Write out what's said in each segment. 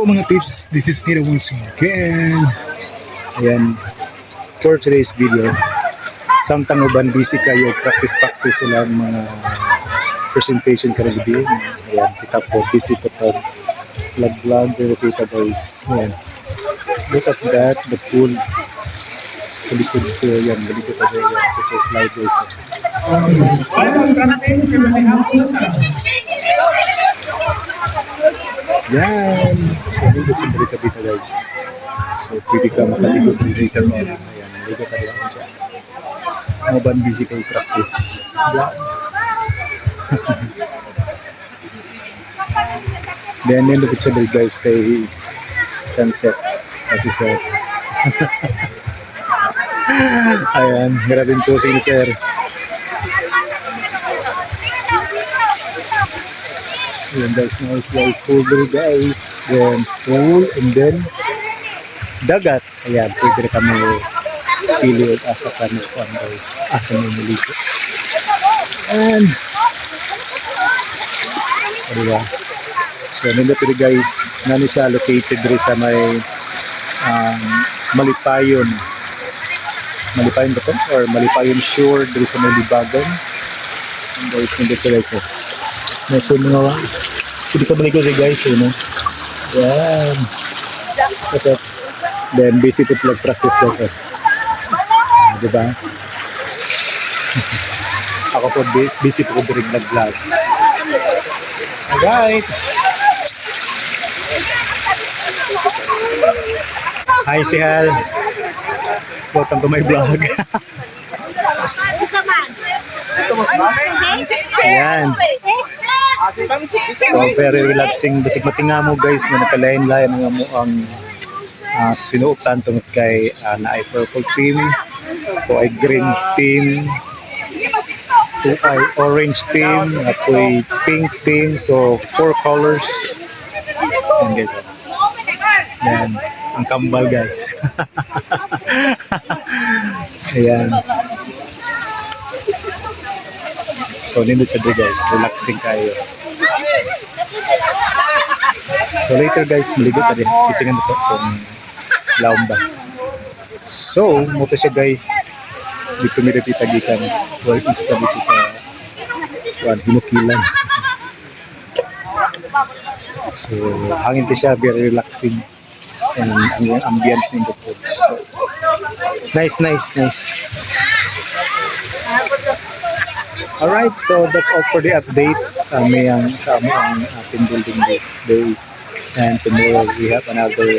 Hello mga peeps, this is Nino once again. Ayan, for today's video, samtang uban busy kayo, practice-practice sila ang mga presentation ka gabi. Ayan, kita po, busy po to. Vlog-vlog, pero kita guys. Ayan, look at that, the pool. Sa likod ko, yan, balik ko tayo. Yan, ito sa slide guys. Yan. So, ligot sa balik dito guys. So, pwede ka makaligot dito mo. Ayan, ligot ka lang dyan. Mga ban busy kayo practice. Yan. Then, then look siya dito guys kay sunset. Kasi sir. Ayan, grabe po si sir. Ayan guys, nice life cover guys. Then pool and then dagat. Ayan, pwede rin kami pili at asa kami po guys. Asa mo muliko. And diba? So, nila ito guys, nani siya located rin sa may um, Malipayon. Malipayon ba ito? Or Malipayon Shore, dito sa may Libagan. And guys, nandito guys. Oh. Nasa mga Pwede ka maligo rin guys, eh, no? Yan. Okay. Then, busy po sila practice guys, eh. Ah, diba? Ako po, bu- busy po ko rin nag-vlog. Alright. Hi, si Hal. Welcome to my vlog. Ayan. So, very relaxing. Basig matinga mo guys na nakalain-lain nga mo ang uh, sinuotan tungod kay uh, na ay purple team, o ay green team, o ay orange team, at ay pink team. So, four colors. Ayan guys. oh. Ayan. Ang kambal guys. Ayan. So, nindot siya guys. Relaxing kayo. So, later guys, maligot na din. Kisingan na ito kung laong ba. So, muto siya guys. Dito ni Repita Gikan. Well, ista dito sa kuan hinukilan. so, hangin ka siya. Very relaxing. And ang ambience nindot po. So, nice, nice, nice. Alright, so that's all for the update sa aming sa aming ating building this day. And tomorrow we have another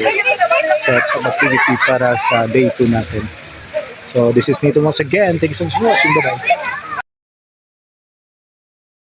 set of activity para sa day 2 natin. So this is Nito once again. Thank you so much for watching. Bye-bye.